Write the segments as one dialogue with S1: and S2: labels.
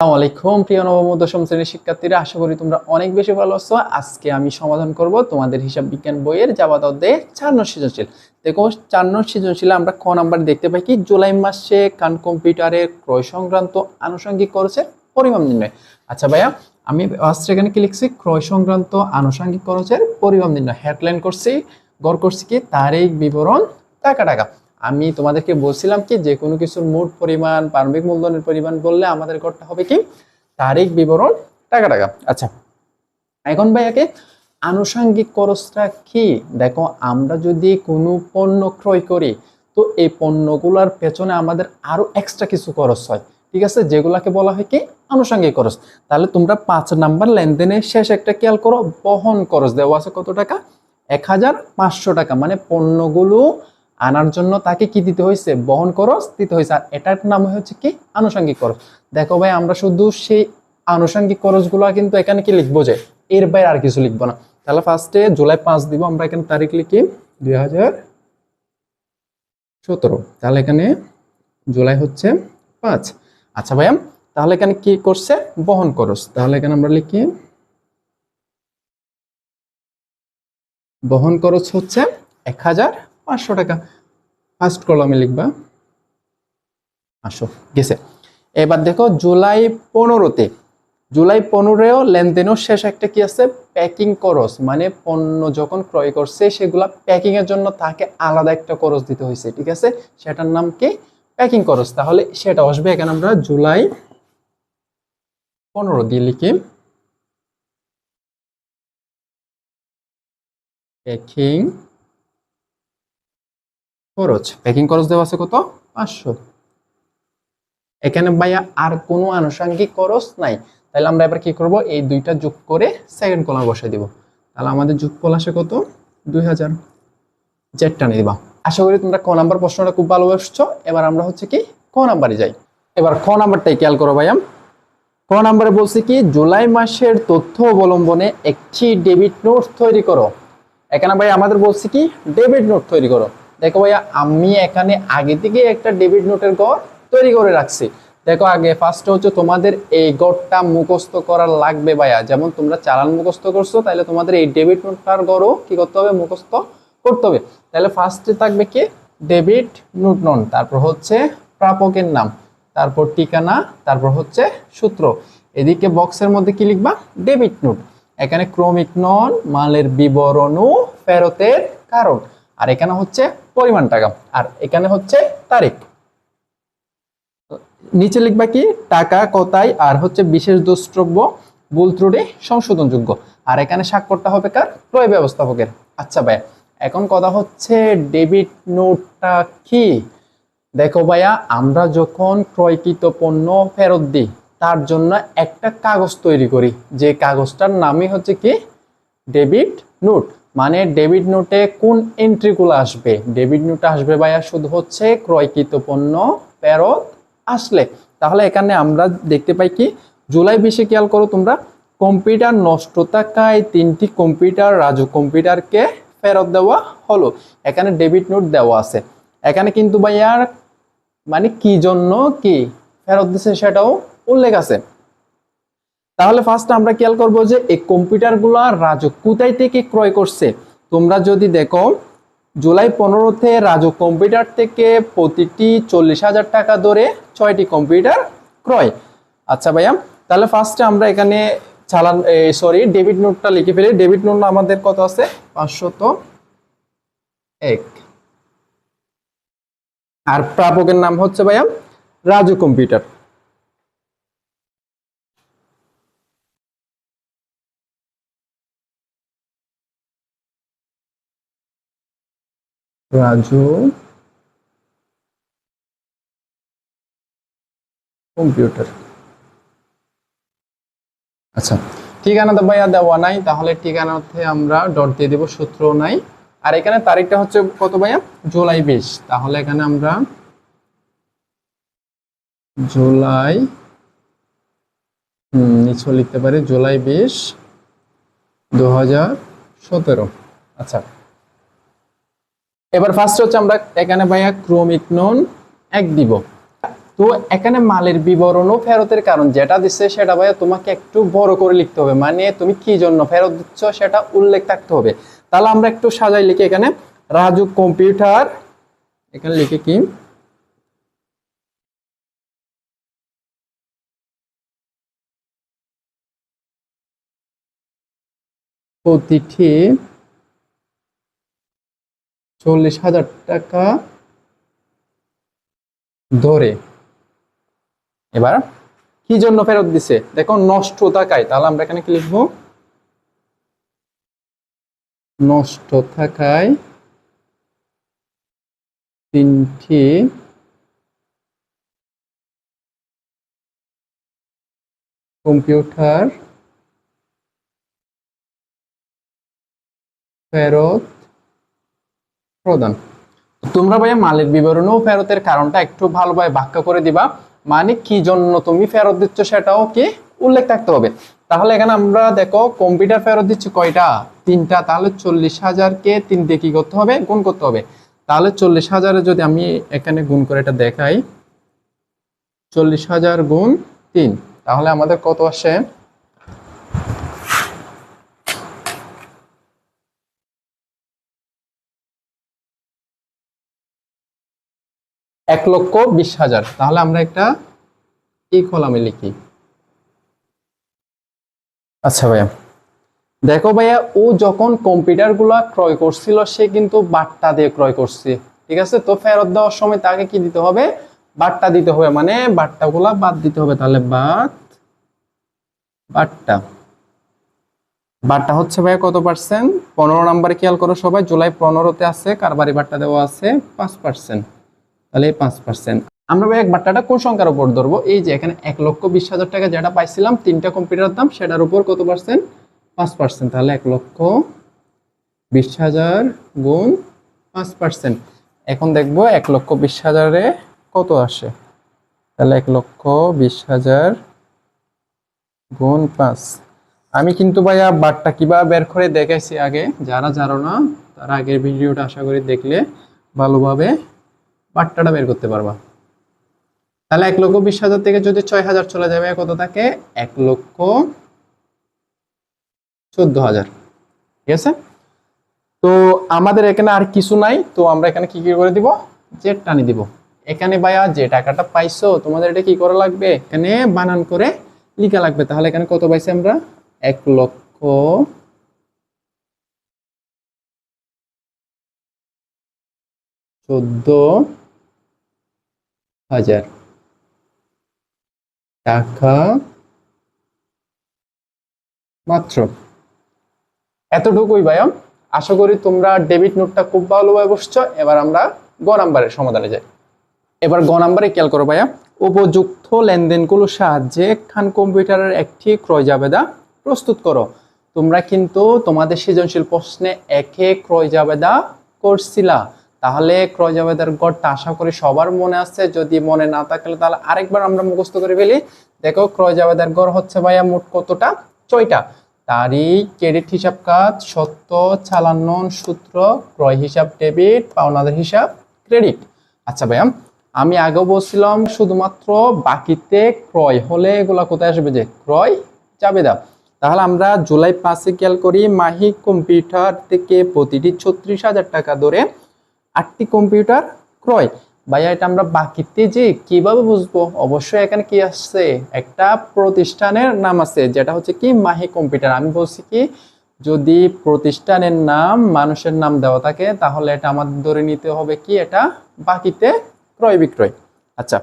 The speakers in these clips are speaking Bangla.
S1: আলাইকুম, প্রিয় নবম দশম শ্রেণির শিক্ষার্থীরা। আশা করি তোমরা অনেক বেশি ভালো আছো। আজকে আমি সমাধান করব তোমাদের হিসাব বিজ্ঞান বইয়ের জাবাদ অধ্যায়ে চার সৃজনশীল। দেখো, চার নং সৃজনশীলে আমরা ক নাম্বার দেখতে পাই কি? জুলাই মাসে কান কম্পিউটারের ক্রয় সংক্রান্ত আনুষঙ্গিক খরচের পরিমাণ নির্ণয়। আচ্ছা ভাইয়া, আমি ফার্স্ট এখানে কি লিখছি? ক্রয় সংক্রান্ত আনুষঙ্গিক খরচের পরিমাণ নির্ণয়। হেডলাইন করছি, গড় করছি কি? তারিখ, বিবরণ, টাকা টাকা। আমি তোমাদেরকে বলছিলাম কি, যে কোনো কিছুর মোট পরিমাণ, প্রারম্ভিক মূলধনের পরিমাণ বললে আমাদের করতে হবে কি? তারিখ, বিবরণ, টাকা টাকা। আচ্ছা এখন ভাইয়াকে আনুষঙ্গিক খরচটা কি? দেখো, আমরা যদি কোনো পণ্য ক্রয় করি, তো এই পণ্যগুলোর পেছনে আমাদের আরও এক্সট্রা কিছু খরচ হয়। ঠিক আছে? যেগুলাকে বলা হয় কি? আনুষঙ্গিক খরচ। তাহলে তোমরা পাঁচ নাম্বার লেনদেনের শেষ একটা খেয়াল করো, বহন খরচ দেওয়া আছে কত টাকা? এক হাজার পাঁচশো টাকা। মানে পণ্যগুলো আনার জন্য তাকে কি দিতে হয়েছে? বহন খরচ দিতে হয়েছে। আর এটার নাম হচ্ছে কি? আনুষঙ্গিক খরচ দেখো ভাই, আমরা শুধু সেই আনুষঙ্গিক খরচগুলো কিন্তু এখানে কি লিখব যে? এর বাইরে আর কিছু লিখব না। তাহলে ফার্স্টে জুলাই পাঁচ দিব, আমরা এখানে তারিখ লিখি দুই হাজার সতেরো। তাহলে এখানে জুলাই হচ্ছে পাঁচ। আচ্ছা ভাইয়া, তাহলে এখানে কি করছে? বহন খরচ তাহলে এখানে আমরা লিখি বহন খরচ হচ্ছে এক হাজার পাঁচশো টাকা। ফার্স্ট কলমে লিখবা। আসো, গেছে। এবার দেখো, জুলাই পনেরোতে, জুলাই পনেরোও লেনদেনও শেষ একটা কি আছে? প্যাকিং খরচ মানে পণ্য যখন ক্রয় করছে, সেগুলা প্যাকিং এর জন্য তাকে আলাদা একটা খরচ দিতে হয়েছে, ঠিক আছে? সেটার নাম কি? প্যাকিং খরচ। তাহলে সেটা আসবে এখানে আমরা জুলাই পনেরো দিয়ে লিখি। প্যাকিং খরচ। প্যাকিং খরচ দেওয়া আছে কত? পাঁচশো। এখানে ভাইয়া আর কোনো আনুষঙ্গিক খরচ নাই। তাহলে আমরা এবার কি করব? এই দুইটা যোগ করে সেকেন্ড কলাম বসাই দিব। তাহলে আমাদের যোগফল আসে কত? দুই হাজার। জেডটা নিয়ে দিবা। আশা করি তোমরা ক নাম্বার প্রশ্নটা খুব ভালো বসছো এবার আমরা হচ্ছে কি ক নাম্বারে যাই। এবার খ নাম্বারটাই খেয়াল করো ভাইয়া। ক নাম্বারে বলছি কি, জুলাই মাসের তথ্য অবলম্বনে একটি ডেবিট নোট তৈরি করো। এখানে ভাই আমাদের বলছি কি ডেবিট নোট তৈরি করো। দেখো ভাইয়া, আমি এখানে আগে থেকে একটা ডেবিট নোটের গড় তৈরি করে রাখছি। দেখো আগে ফার্স্ট হচ্ছে তোমাদের এই গড়টা মুখস্থ করা লাগবে ভাইয়া। যেমন তোমরা চালান মুখস্থ করছ, তাহলে তোমাদের এই ডেবিট নোটটার গড়ও কি করতে হবে? মুখস্থ করতে হবে। তাহলে ফার্স্টে থাকবে কি? ডেবিট নোট নন তারপর হচ্ছে প্রাপকের নাম, তারপর ঠিকানা, তারপর হচ্ছে সূত্র। এদিকে বক্সের মধ্যে কি লিখবা? ডেবিট নোট এখানে ক্রমিক নন মালের বিবরণ ও ফেরতের কারণ। আর এখানে হচ্ছে পরিমাণ টাকা আর এখানে হচ্ছে তারিখ। নিচে লিখবা কি? টাকা কোথায়? আর হচ্ছে বিশেষ দ্রষ্টব্য ভুল ত্রুটি সংশোধনযোগ্য। আর এখানে স্বাক্ষরটা হবে কার? ক্রয় ব্যবস্থাপকের। আচ্ছা ভাই, এখন কথা হচ্ছে ডেবিট নোটটা কি? দেখো ভাইয়া, আমরা যখন ক্রয়কৃত পণ্য ফেরত দিই, তার জন্য একটা কাগজ তৈরি করি। যে কাগজটার নামই হচ্ছে কি? ডেবিট নোট মানে ডেবিট নোটে কোন এন্ট্রিগুলো আসবে? ডেবিট নোট আসবে ভাইয়া শুধু হচ্ছে ক্রয়কৃত পণ্য, ফেরত আসলে। তাহলে এখানে আমরা দেখতে পাই কি, জুলাই বিশে খেয়াল করো তোমরা, কম্পিউটার নষ্ট থাকায় তিনটি কম্পিউটার, রাজু কম্পিউটারকে ফেরত দেওয়া হলো। এখানে ডেবিট নোট দেওয়া আছে। এখানে কিন্তু ভাইয়ার মানে কি জন্য কি ফেরত দিছে সেটাও উল্লেখ আছে। তাহলে ফার্স্ট আমরা খেয়াল করব যে এই কম্পিউটারগুলো রাজক কোথায় থেকে ক্রয় করছে? তোমরা যদি দেখো, জুলাই পনেরোতে রাজু কম্পিউটার থেকে প্রতিটি চল্লিশ হাজার টাকা ধরে ছয়টি কম্পিউটার ক্রয়। আচ্ছা ভাইয়া, তাহলে ফার্স্টে আমরা এখানে চালান সরি ডেবিট নোটটা লিখে ফেলি। ডেবিট নোট আমাদের কত আছে? পাঁচশত এক। আর প্রাপকের নাম হচ্ছে ভাইয়া রাজু কম্পিউটার। রাজু। কম্পিউটার। আচ্ছা ঠিকানা তো ভাইয়া দেওয়া নাই, তাহলে ঠিকানাতে আমরা ডট দিয়ে দেবো সূত্র নাই। আর এখানে তারিখটা হচ্ছে কত ভাইয়া? জুলাই বিশ। তাহলে এখানে আমরা জুলাই নিচে লিখতে পারি, জুলাই বিশ দু আচ্ছা এবার ফার্স্ট হচ্ছে আমরা এখানে ভাইয়া ক্রমিক নন এক দিব। তো এখানে মালের বিবরণও ফেরতের কারণ যেটা দিচ্ছে সেটা ভাইয়া তোমাকে একটু বড় করে লিখতে হবে। মানে তুমি কি জন্য ফেরত দিচ্ছ সেটা উল্লেখ থাকতে হবে। তাহলে আমরা একটু সাজাই লিখি এখানে। রাজু কম্পিউটার, এখানে লিখে কি? প্রতিটি চল্লিশ হাজার টাকা ধরে। এবার কি জন্য ফেরত দিছে? দেখো, নষ্ট থাকায়। তাহলে আমরা এখানে কি লিখব? নষ্ট থাকায় তিনটি কম্পিউটার ফেরত প্রদান। তোমরা ভাইয়া মালের বিবরণও ফেরতের কারণটা একটু ভালোভাবে ব্যাখ্যা করে দিবা। মানে কি জন্য তুমি ফেরত দিচ্ছ সেটাও কি উল্লেখ থাকতে হবে। তাহলে এখানে আমরা দেখো কম্পিউটার ফেরত দিচ্ছি কয়টা? তিনটা। তাহলে চল্লিশ হাজারকে তিন দিয়ে কি করতে হবে? গুণ করতে হবে। তাহলে চল্লিশ হাজারে যদি আমি এখানে গুণ করে এটা দেখাই, চল্লিশ হাজার গুণ তিন। তাহলে আমাদের কত আসে? এক লক্ষ বিশ হাজার। তাহলে আমরা একটা এই কলামে লিখি। আচ্ছা ভাইয়া, দেখো ভাইয়া, ও যখন কম্পিউটারগুলা ক্রয় করছিল, সে কিন্তু বাট্টা দিয়ে ক্রয় করছে। ঠিক আছে? তো ফেরত দেওয়ার সময় তাকে কি দিতে হবে? বাট্টা দিতে হবে। মানে বাট্টা গুলা বাদ দিতে হবে। তাহলে বাদ, বাট্টা। বাট্টা হচ্ছে ভাইয়া কত পার্সেন্ট পনেরো নাম্বারে খেয়াল করো সবাই, জুলাই পনেরোতে আছে, কারবারি বাট্টা দেওয়া আছে পাঁচ পার্সেন্ট তাহলে পাঁচ পার্সেন্ট আমরা এক বাট্টাটা কোন সংখ্যার উপর ধরবো? এই যে এখানে এক লক্ষ বিশ হাজার টাকা যেটা পাইছিলাম, তিনটা কম্পিউটার দাম, সেটার উপর কত পার্সেন্ট পাঁচ পার্সেন্ট তাহলে এক লক্ষ বিশ হাজার গুণ পাঁচ পার্সেন্ট এখন দেখব এক লক্ষ বিশ হাজারে কত আসে? তাহলে এক লক্ষ বিশ হাজার গুণ পাঁচ। আমি কিন্তু ভাইয়া বাটটা কীভাবে বের করে দেখাইছি আগে, যারা জানো না, তারা আগের ভিডিওটা আশা করি দেখলে ভালোভাবে বাট্টাটা বের করতে পারবা। তাহলে এক লক্ষ বিশ হাজার থেকে যদি ছয় হাজার চলে যাবে কত থাকে? এক লক্ষ চোদ্দ হাজার। ঠিক আছে? তো আমাদের এখানে আর কিছু নাই, তো আমরা এখানে কি কি করে দিব? জেড টানি দিব। এখানে ভাইয়া যে টাকাটা পাইছো, তোমাদের এটা কি করা লাগবে? এখানে বানান করে লিখা লাগবে। তাহলে এখানে কত পাইছি আমরা? এক লক্ষ চোদ্দ হাজার। টাকা মাত্র। এতটুকুই ভাইয়া। আশা করি তোমরা ডেবিট নোটটা খুব ভালোভাবে বসছো এবার আমরা গ নাম্বারের সমাধানে যাই। এবার গ নাম্বারে খেয়াল করো ভাইয়া। উপযুক্ত লেনদেনগুলোর সাহায্যে খান কম্পিউটারের একটি ক্রয় জাবেদা প্রস্তুত করো। তোমরা কিন্তু তোমাদের সৃজনশীল প্রশ্নে একে ক্রয় জাবেদা করছিলা। তাহলে ক্রয় জাবেদার গড়টা আশা করি সবার মনে আছে। যদি মনে না থাকলে তাহলে আরেকবার আমরা মুখস্থ করে ফেলি। দেখো, ক্রয় জাবেদার গড় হচ্ছে ভাইয়া মোট কতটা? ছয়টা। তারিখ ক্রেডিট হিসাব কাজ সত্য চালানন সূত্র, ক্রয় হিসাব ডেবিট পাওনাদার হিসাব ক্রেডিট আচ্ছা ভাইয়া, আমি আগেও বলছিলাম শুধুমাত্র বাকিতে ক্রয় হলে এগুলা কোথায় আসবে যে? ক্রয় জাবেদা তাহলে আমরা জুলাই পাঁচে খেয়াল করি, মাহি কম্পিউটার থেকে প্রতিটি ছত্রিশ হাজার টাকা ধরে আটটি কম্পিউটার ক্রয়। ভাইয়া, এটা আমরা বাকিতে যে কীভাবে বুঝব? অবশ্যই এখানে কি আসছে? একটা প্রতিষ্ঠানের নাম আছে, যেটা হচ্ছে কি? মাহি কম্পিউটার। আমি বলছি কি, যদি প্রতিষ্ঠানের নাম মানুষের নাম দেওয়া থাকে, তাহলে এটা আমাদের ধরে নিতে হবে কি? এটা বাকিতে ক্রয় বিক্রয়। আচ্ছা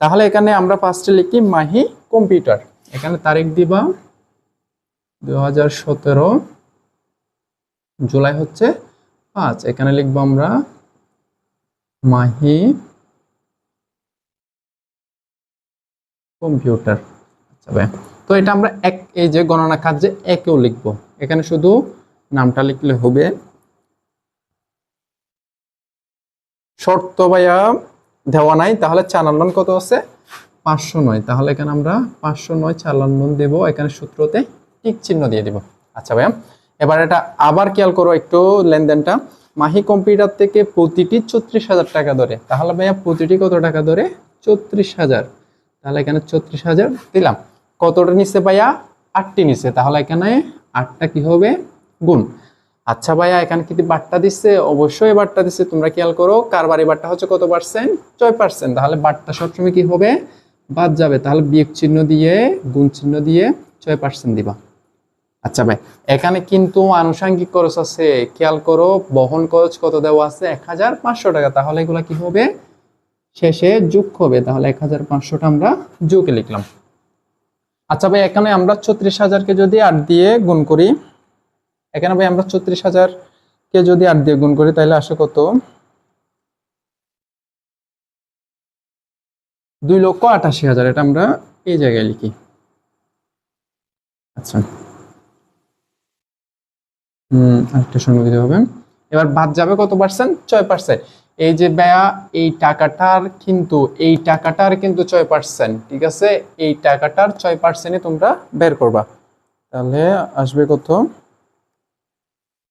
S1: তাহলে এখানে আমরা ফার্স্টে লিখি মাহি কম্পিউটার। এখানে তারিখ দিবা। দু জুলাই হচ্ছে পাঁচ। এখানে লিখব আমরা মাহি কম্পিউটার। আচ্ছা তো এটা আমরা এক, এই যে গণনা কাজে একেও লিখব। এখানে শুধু নামটা লিখলে হবে। শর্ত ভাইয়া দেওয়া নাই, তাহলে চালান কত আছে? পাঁচশো নয়। তাহলে এখানে আমরা পাঁচশো নয় চালান দেবো। এখানে সূত্রতে টিক চিহ্ন দিয়ে দিব। আচ্ছা ভাইয়া, এবার এটা আবার খেয়াল করো একটু লেনদেনটা। মাহি কম্পিউটার থেকে প্রতিটি ছত্রিশ হাজার টাকা ধরে। তাহলে ভাইয়া প্রতিটি কত টাকা ধরে? চৌত্রিশ হাজার। তাহলে এখানে চৌত্রিশ হাজার দিলাম। কতটা নিচে ভাইয়া? আটটি নিচে তাহলে এখানে আটটা কি হবে? গুণ। আচ্ছা ভাইয়া, এখানে কি বাট্টা দিচ্ছে? অবশ্যই বাট্টা দিচ্ছে। তোমরা খেয়াল করো, কারবারি বাট্টা হচ্ছে কত পার্সেন্ট ছয় পার্সেন্ট তাহলে বাট্টা সবসময় কি হবে? বাদ যাবে। তাহলে বিয়োগ চিহ্ন দিয়ে, গুণ চিহ্ন দিয়ে ছয় পার্সেন্ট দিবা। আচ্ছা ভাই, এখানে কিন্তু আনুষাঙ্গিক খরচ আছে, খেয়াল করো, বহন খরচ কত দেওয়া আছে? এক হাজার পাঁচশো টাকা। তাহলে এগুলা কি হবে? শেষে যোগ হবে, তাহলে এক হাজার পাঁচশোটা আমরা যোগে লিখলাম। আচ্ছা ভাই, এখানে আমরা ছত্রিশ হাজারকে যদি আট দিয়ে গুণ করি, এখানে ভাই আমরা ছত্রিশ হাজারকে যদি আট দিয়ে গুণ করি, তাহলে আসে কত? দুই লক্ষ আটাশি হাজার, এটা আমরা এই জায়গায় লিখি। আচ্ছা। আরেকটা সঙ্গে দিতে হবে। এবার বাদ যাবে কত পার্সেন্ট ছয় পার্সেন্ট এই যে ব্যয়া, এই টাকাটার কিন্তু, এই টাকাটার কিন্তু ছয় পার্সেন্ট ঠিক আছে? এই টাকাটার ছয় পার্সেন্টে তোমরা বের করবা। তাহলে আসবে কত?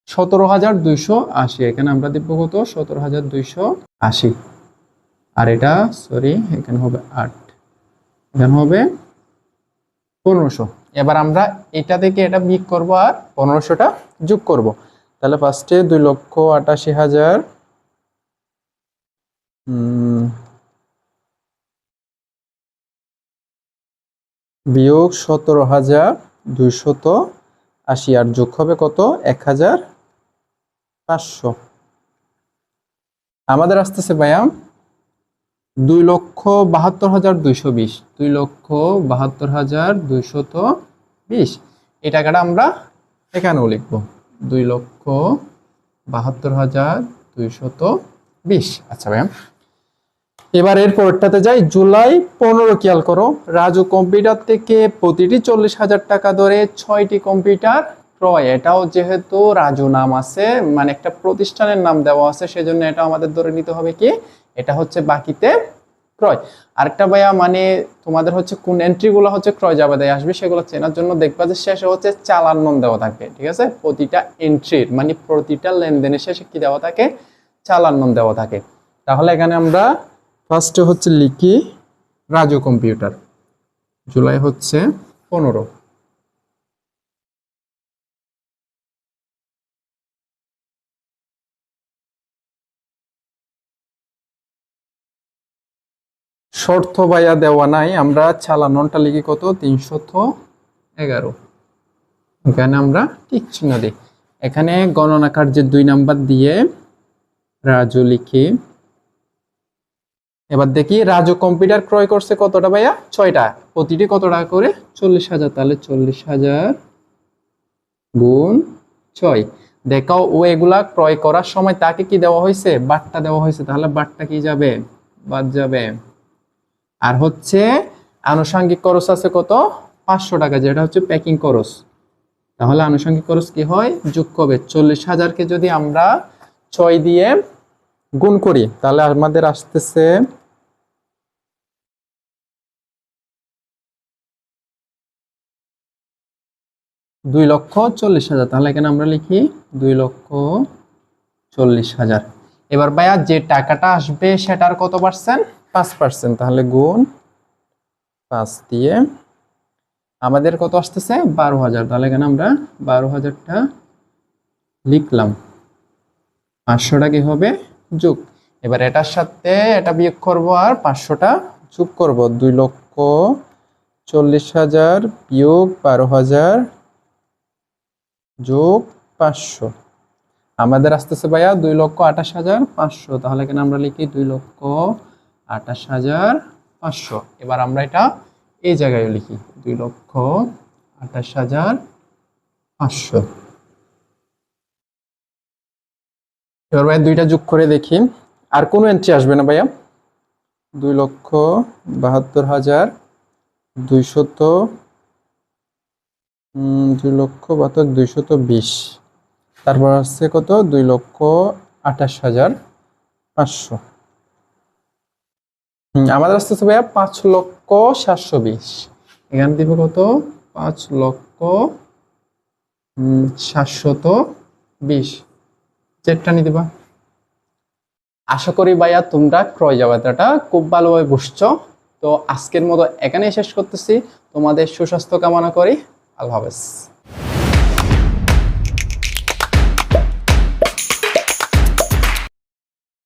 S1: সতেরো হাজার দুইশো আশি। এখানে আমরা দিব কত? সতেরো হাজার দুইশো আশি। আর এটা সরি এখানে হবে আট। এখানে হবে পনেরোশো। এবার আমরা এটা থেকে এটা বিক করব আর পনেরোশোটা যোগ করব। তাহলে ফার্স্টে দুই লক্ষ আটাশি হাজার বিয়োগ সতেরো হাজার দুইশত আশি, আর যোগ হবে কত? এক হাজার পাঁচশো। আমাদের আসতেছে, ভাইয়া দুই লক্ষ বাহাত্তর হাজার দুইশো বিশ। দুই লক্ষ বাহাত্তর হাজার দুইশত বিশ। এই টাকাটা আমরা এখানেও লিখব। দুই লক্ষ বাহাত্তর হাজার দুইশত বিশ। আচ্ছা ভাইয়া এবার এর পরেরটাতে যাই। জুলাই পনেরো খেয়াল করো। রাজু কম্পিউটার থেকে প্রতিটি চল্লিশ হাজার টাকা ধরে ছয়টি কম্পিউটার ক্রয়। এটাও যেহেতু রাজু নাম আছে মানে একটা প্রতিষ্ঠানের নাম দেওয়া আছে, সেজন্য এটা আমাদের ধরে নিতে হবে কি? এটা হচ্ছে বাকিতে ক্রয়। আরেকটা ভাইয়া মানে তোমাদের হচ্ছে কোন এন্ট্রিগুলো হচ্ছে ক্রয় জাবেদায় আসবে সেগুলো চেনার জন্য দেখবা যে শেষে হচ্ছে চালান নন দেওয়া থাকবে ঠিক আছে? প্রতিটা এন্ট্রির মানে প্রতিটা লেনদেনের শেষে কি দেওয়া থাকে? চালান নন দেওয়া থাকে। তাহলে এখানে আমরা ফার্স্টে হচ্ছে লিখি রাজু কম্পিউটার, জুলাই হচ্ছে পনেরো। শর্ত বাইয়া দেওয়া নাই। আমরা চালাননটা লিখি কত? তিনশত এগারো। এখানে আমরা ঠিক চিহ্ন দিই। এখানে গণনা কার্যের দুই নাম্বার দিয়ে রাজু লিখি। এবার দেখি রাজু কম্পিউটার ক্রয় করছে কতটা ভাইয়া? ছয়টা। প্রতিটি কত টাকা করে? চল্লিশ হাজার। তাহলে চল্লিশ হাজার গুণ ছয়। দেখাও ও এগুলা ক্রয় করার সময় তাকে কি দেওয়া হয়েছে? বাট্টা দেওয়া হয়েছে। তাহলে বাট্টা কি যাবে? বাদ যাবে। আর হচ্ছে আনুষঙ্গিক খরচ আছে কত? পাঁচশো টাকা, যেটা হচ্ছে প্যাকিং খরচ। তাহলে আনুষঙ্গিক খরচ কি হয়? যোগ হবে চল্লিশ হাজারকে যদি আমরা ছয় দিয়ে গুণ করি, তাহলে আমাদের আসতেছে দুই লক্ষ চল্লিশ হাজার। তাহলে এখানে আমরা লিখি দুই লক্ষ চল্লিশ হাজার। এবার ভাইয়া যে টাকাটা আসবে, সেটার কত পার্সেন্ট পাঁচ পার্সেন্ট, তাহলে গুণ পাঁচ দিয়ে আমাদের কত আসতেছে? বারো হাজার। তাহলে এখানে আমরা বারো হাজারটা লিখলাম। পাঁচশোটা কি হবে? যোগ। এবার এটার সাথে এটা বিয়োগ করব আর পাঁচশোটা যোগ করব। দুই লক্ষ চল্লিশ হাজার বিয়োগ বারো হাজার যোগ পাঁচশো। আমাদের আসতেছে ভাইয়া দুই লক্ষ আঠাশ হাজার পাঁচশো। তাহলে এখানে আমরা লিখি দুই লক্ষ আঠাশ হাজার পাঁচশো। এবার আমরা এটা এই জায়গায় লিখি। দুই লক্ষ আঠাশ হাজার পাঁচশো। এবার ভাইয়া দুইটা যোগ করে দেখি। আর কোনো এন্ট্রি আসবে না ভাইয়া? দুই লক্ষ বাহাত্তর হাজার দুইশত দুই লক্ষ বাহাত্তর, দুইশত বিশ। তারপর আসছে কত? দুই লক্ষ আঠাশ হাজার পাঁচশো। হুম, আমাদের আসতেছে ভাইয়া পাঁচ লক্ষ সাতশো বিশ। এখানে দিব কত? পাঁচ লক্ষ সাতশত বিশ। চেটটা নিয়ে দিবা। আশা করি ভাইয়া তোমরা ক্রয় জাবেদাটা খুব ভালোভাবে বুঝছ। তো আজকের মতো এখানেই শেষ করতেছি। তোমাদের সুস্বাস্থ্য কামনা করি। আল্লাহ হাফেজ।